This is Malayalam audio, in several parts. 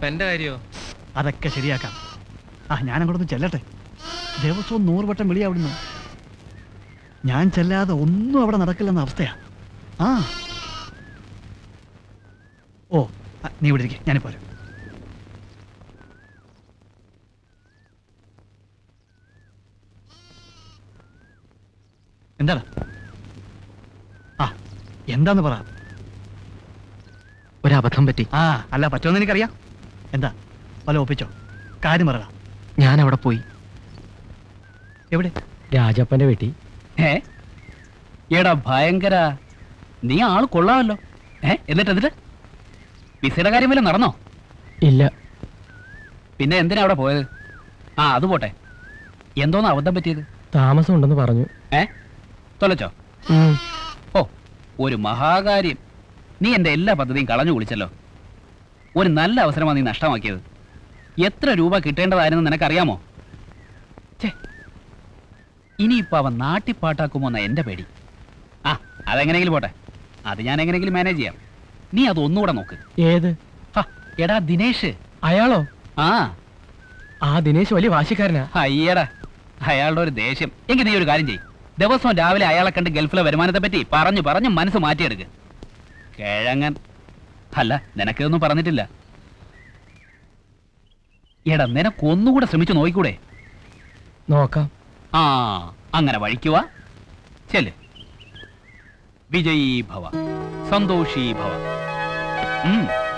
അപ്പൊ എന്റെ കാര്യോ? അതൊക്കെ ശരിയാക്കാം. ആ ഞാൻ അങ്ങോട്ടൊന്ന് ചെല്ലട്ടെ. ദിവസവും നൂറ് വട്ടം വിളി അവിടുന്ന്. ഞാൻ ചെല്ലാതെ ഒന്നും അവിടെ നടക്കില്ലെന്ന അവസ്ഥയാ. ആ. ഓ ആ, നീ ഇവിടെ ഇരിക്കും. ഞാനിപ്പോ വരാം. എന്താണ് ആ എന്താന്ന് പറ. ഒരബദ്ധം പറ്റി. ആ അല്ല പറ്റുമെന്ന് എനിക്കറിയാം. എന്താ? വല്ല ഒപ്പിച്ചോ? കാര്യം പറ. ഞാൻ അവിടെ പോയി. എവിടെ? രാജപ്പന്റെ വീട്ടിൽ. ഏ? എടാ ഭയങ്കര. നീ ആൾ കൊള്ളാമല്ലോ. ഏ? എന്നിട്ട് എന്നിട്ട്? വിസയുടെ കാര്യം വല്ല നടന്നോ? ഇല്ല. പിന്നെ എന്തിനാ അവിടെ പോയത്? ആ അത് പോട്ടെ. എന്തോന്ന് അബദ്ധം പറ്റിയത്? താമസം ഉണ്ടെന്ന് പറഞ്ഞു. ഏ? തൊലച്ചോ? ഓ ഒരു മഹാകാര്യം. നീ എന്റെ എല്ലാ പദ്ധതിയും കളഞ്ഞു കുളിച്ചല്ലോ. ഒരു നല്ല അവസരമാണ് നീ നഷ്ടമാക്കിയത്. എത്ര രൂപ കിട്ടേണ്ടതായിരുന്നു നിനക്കറിയാമോ? ഛേ ഇനിയിപ്പോ അവൻ നാട്ടിപ്പാട്ടാക്കുമോ എന്ന എന്റെ പേടി. ആ അതെങ്ങനെയെങ്കിലും പോട്ടെ. അത് ഞാൻ എങ്ങനെയെങ്കിലും മാനേജ് ചെയ്യാം. നീ അത് ഒന്നുകൂടെ നോക്ക്. ഏത്? എടാ ദിനേശ്. അയാളോ? ആ. ആ ദിനേശ് വലിയ വാശിക്കാരനാ. അയ്യടാ അയാളുടെ ഒരു ദേഷ്യം. എങ്കിൽ നീ ഒരു കാര്യം ചെയ്യ്. ദിവസം രാവിലെ അയാളെ കണ്ട് ഗൾഫിലെ വരുമാനത്തെ പറ്റി പറഞ്ഞു പറഞ്ഞു മനസ്സ് മാറ്റിയെടുക്ക്. കിഴങ്ങൻ അല്ല നിനക്കിതൊന്നും പറഞ്ഞിട്ടില്ല. എടാ നിനക്ക് ഒന്നുകൂടെ ശ്രമിച്ചു നോക്കിക്കൂടെ? നോക്കാം. ആ അങ്ങനെ വഴിക്കുക ചെൽ വിജയീ ഭവ സന്തോഷീ ഭവ ഉം.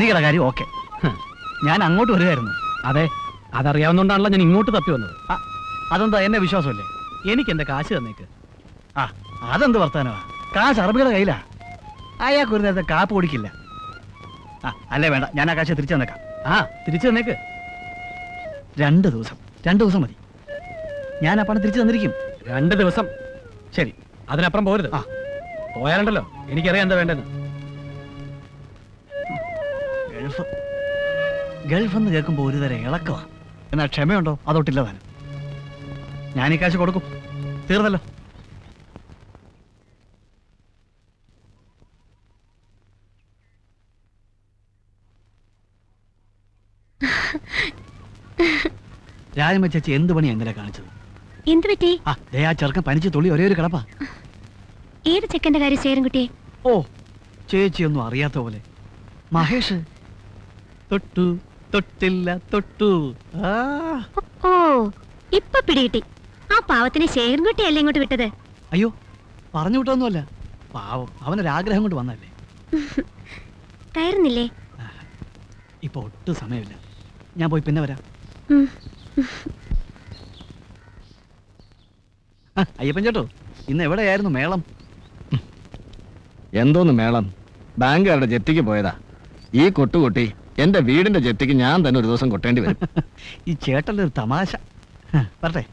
ഹരിയുടെ കാര്യം ഓക്കെ. ഞാൻ അങ്ങോട്ട് വരികയായിരുന്നു അതെ അതറിയാവുന്നോണ്ടാണല്ലോ ഞാൻ ഇങ്ങോട്ട് തപ്പി വന്നത്. ആ, അതെന്താ എന്നെ വിശ്വാസമല്ലേ? എനിക്ക് എന്റെ കാശ് തന്നേക്ക്. ആ. അതെന്ത് വർത്താനമാ കാശ് അറബികളുടെ കയ്യിലാ? അയാൾക്ക് ഒരു നേരത്തെ കാപ്പ് കുടിക്കില്ല. ആ അല്ലേ വേണ്ട ഞാൻ ആ കാശ് തിരിച്ചു തന്നേക്കാം. ആ തിരിച്ചു തന്നേക്ക്. രണ്ട് ദിവസം രണ്ട് ദിവസം മതി. ഞാൻ ആ പണം തിരിച്ചു തന്നിരിക്കും. രണ്ട് ദിവസം? ശരി അതിനപ്പുറം പോരുത്. ആ. പോയാലുണ്ടല്ലോ എനിക്കറിയാം എന്താ വേണ്ടെന്ന് ഗൾഫ് എന്ന് കേൾക്കുമ്പോൾ ഒരു തരം ഇളക്കമാ എന്നാ ക്ഷമയുണ്ടോ? അതോട്ടില്ല താനും ഞാൻ ഈ കാശ് കൊടുക്കും. തീർന്നല്ലോ. രാജമ്മ ചേച്ചി എന്ത് പണിയാ ഇന്നലെ കാണിച്ചത്? എന്ത് പറ്റി? ആ ദേ ആ ചെറുക്കൻ പനിച്ച് തുള്ളി ഒരേ ഒരു കിടപ്പാ. ഏത് ചെക്കന്റെ കാര്യം ചേരൻകുട്ടിയെ ഓ ചേച്ചി ഒന്നും അറിയാത്ത പോലെ. മഹേഷ് തൊട്ടു തൊട്ടില്ല തൊട്ടു. ആ. ഓ ഇപ്പൊ പിടികിട്ടി. ആ പാവത്തിന് ശേഖരൻകുട്ടിയല്ലേ ഇങ്ങോട്ട് വിട്ടത്? അയ്യോ പറഞ്ഞു വിട്ടൊന്നുമല്ല പാവം അവനൊരാഗ്രഹം കൊണ്ട് വന്നല്ലേ കയറുന്നില്ലേ? ഇപ്പൊ ഒട്ടും സമയമില്ല. ഞാൻ പോയി പിന്നെ വരാം. ആ, അയ്യപ്പൻ ചേട്ടോ ഇന്ന് എവിടെയായിരുന്നു മേളം? എന്തോന്ന് മേളം? ബാങ്കുകാരുടെ ജെറ്റിക്ക് പോയതാ. ഈ കൊട്ടുകൊട്ടി എന്റെ വീടിന്റെ ജെറ്റിക്ക് ഞാൻ തന്നെ ഒരു ദിവസം കൊട്ടേണ്ടി വരും. ഈ ചേട്ടന്റെ ഒരു തമാശ. വരട്ടെ.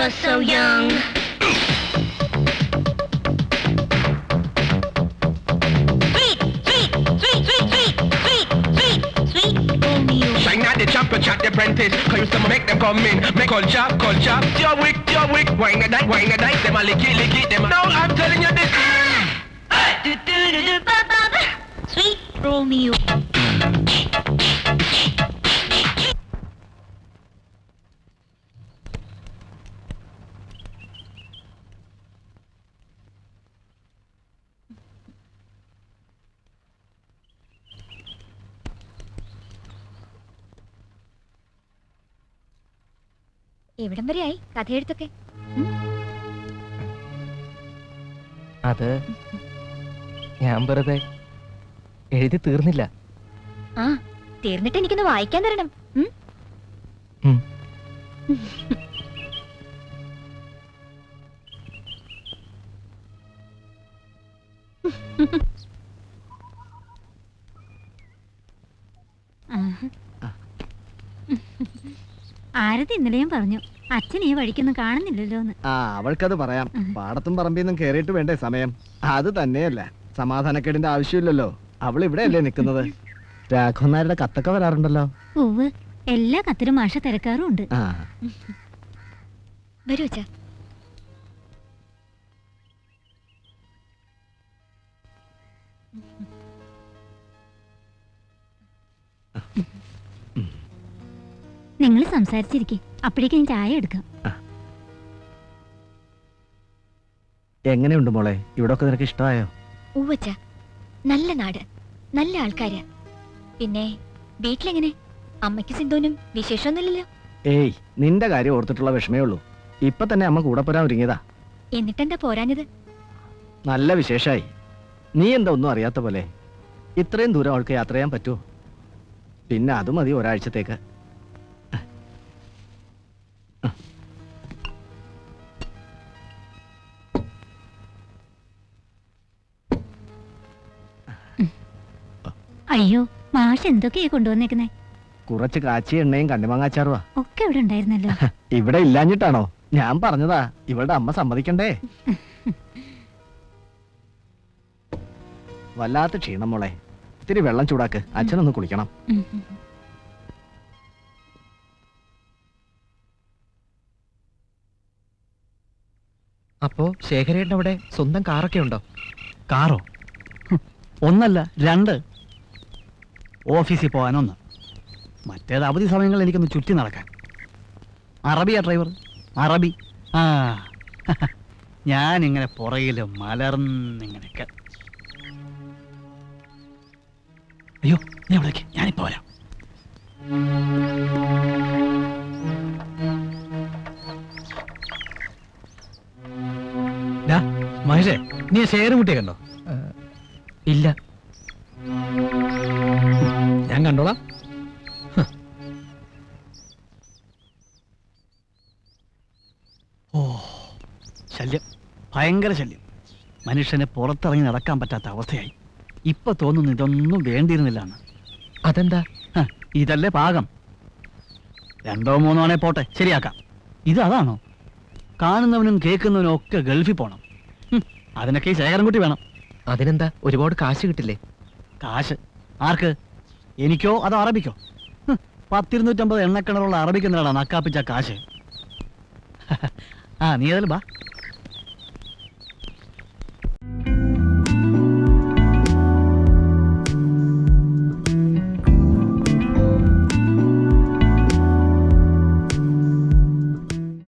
you're so young. Chop a chat the apprentice, cause you still make them come in, make culture, culture, you're weak, you're weak, wine a dike, wine a dike, them a lick it, lick it, them a... No, I'm telling you this... Ah! Hey! Do, do, do, do, ba, ba, ba. Sweet Romeo. എവിടം വരെയായി? കഥയെഴുത്തൊക്കെ. അത് ഞാൻ വെറുതെ എഴുതി തീർന്നില്ല. ആ തീർന്നിട്ട് എനിക്കൊന്ന് വായിക്കാൻ തരണം. ഉം? ഉം. ആരതി ഇന്നലെയും പറഞ്ഞു അച്ഛൻ ഈ വഴിക്കൊന്നും കാണുന്നില്ലല്ലോ എന്ന് ആ അവൾക്കത് പറയാം. പാടത്തും പറമ്പിന്നും കേറിയിട്ട് വേണ്ടേ സമയം. അത് തന്നെയല്ല സമാധാനക്കേടിന്റെ ആവശ്യമില്ലല്ലോ. അവൾ ഇവിടെയല്ലേ നിൽക്കുന്നത്? രാഘവനാരുടെ കത്തൊക്കെ വരാറുണ്ടല്ലോ. ഉവ് എല്ലാ കത്തിലും മാഷ തിരക്കാറും ഉണ്ട്. ആ. വരൂ അച്ഛാ. നിങ്ങൾ സംസാരിച്ചിരിക്കെ. അപ്പോഴേക്കും ഞാൻ ചായ എടുക്കാം. എങ്ങനെയുണ്ട് മോളെ? ഇവിടൊക്കെ നിനക്ക് ഇഷ്ടമായോ ഉവച്ച നല്ല നാട്. നല്ല ആൾക്കാര്. പിന്നെ വീട്ടിലെങ്ങനെ? അമ്മയ്ക്ക് സിന്ധുവിനും വിശേഷമൊന്നുമില്ലല്ലോ. ഏയ് നിന്റെ കാര്യം ഓർത്തിട്ടുള്ള വിഷമേ ഉള്ളൂ. ഇപ്പൊ തന്നെ അമ്മ കൂടെ പോരാൻ ഒരുങ്ങിയതാ. എന്നിട്ടെന്താ പോരാഞ്ഞത്? നല്ല വിശേഷായി. നീ എന്താ ഒന്നും അറിയാത്ത പോലെ? ഇത്രയും ദൂരം അവൾക്ക് യാത്ര ചെയ്യാൻ പറ്റുമോ പിന്നെ അത് മതി ഒരാഴ്ചത്തേക്ക്. അയ്യോ മാഷ് എന്തൊക്കെയാ കൊണ്ടുവന്നേക്കുന്നേ? കുറച്ച് കാച്ചി എണ്ണയും കണ്ണിമാങ്ങാച്ചാറുവാ. ഒക്കെ ഇവിടെ ഉണ്ടായിരുന്നല്ലോ. ഇവിടെ ഇല്ലാഞ്ഞിട്ടാണോ? ഞാൻ പറഞ്ഞതാ ഇവളുടെ അമ്മ സമ്മതിക്കണ്ടേ? വല്ലാത്ത ക്ഷീണം മോളെ. ഇത്തിരി വെള്ളം ചൂടാക്ക് അച്ഛനൊന്ന് കുളിക്കണം. അപ്പോ ശേഖരേട്ടൻ അവിടെ സ്വന്തം കാറൊക്കെ ഉണ്ടോ? കാറോ? ഒന്നല്ല രണ്ട്. ഓഫീസിൽ പോകാനൊന്ന്. മറ്റേത് അവധി സമയങ്ങളിൽ എനിക്കൊന്ന് ചുറ്റി നടക്കാൻ. അറബിയാ ഡ്രൈവർ? അറബി. ആ. ഞാനിങ്ങനെ പുറകിൽ മലർന്നിങ്ങനെയൊക്കെ. അയ്യോ നീ അവിടേക്ക് ഞാനിപ്പോ വരാം. മഹേഷേ നീ ഷെയർ കുട്ടിയെ കണ്ടോ? ഇല്ല. ഞാൻ കണ്ടോളാം. ഓ ശല്യം. ഭയങ്കര ശല്യം. മനുഷ്യനെ പുറത്തിറങ്ങി നടക്കാൻ പറ്റാത്ത അവസ്ഥയായി. ഇപ്പൊ തോന്നുന്നു ഇതൊന്നും വേണ്ടിയിരുന്നില്ല എന്ന് അതെന്താ ഇതല്ലേ പാകം. രണ്ടോ മൂന്നോ ആണേ പോട്ടെ ശരിയാക്കാം. ഇത് അതാണോ? കാണുന്നവനും കേൾക്കുന്നവനും ഒക്കെ ഗൾഫിൽ പോണം. അതിനൊക്കെ ശേഖരം കുട്ടി വേണം. അതിനെന്താ? ഒരുപാട് കാശ് കിട്ടില്ലേ? കാശ്. ആർക്ക്? എനിക്കോ അതോ അറബിക്കോ? പത്തിരുന്നൂറ്റമ്പത് എണ്ണക്കിണറുള്ള അറബിക്ക് എന്തിനാണ് നക്കാപ്പിച്ച കാശ്? ആ നീ ഏതായാലും ബാ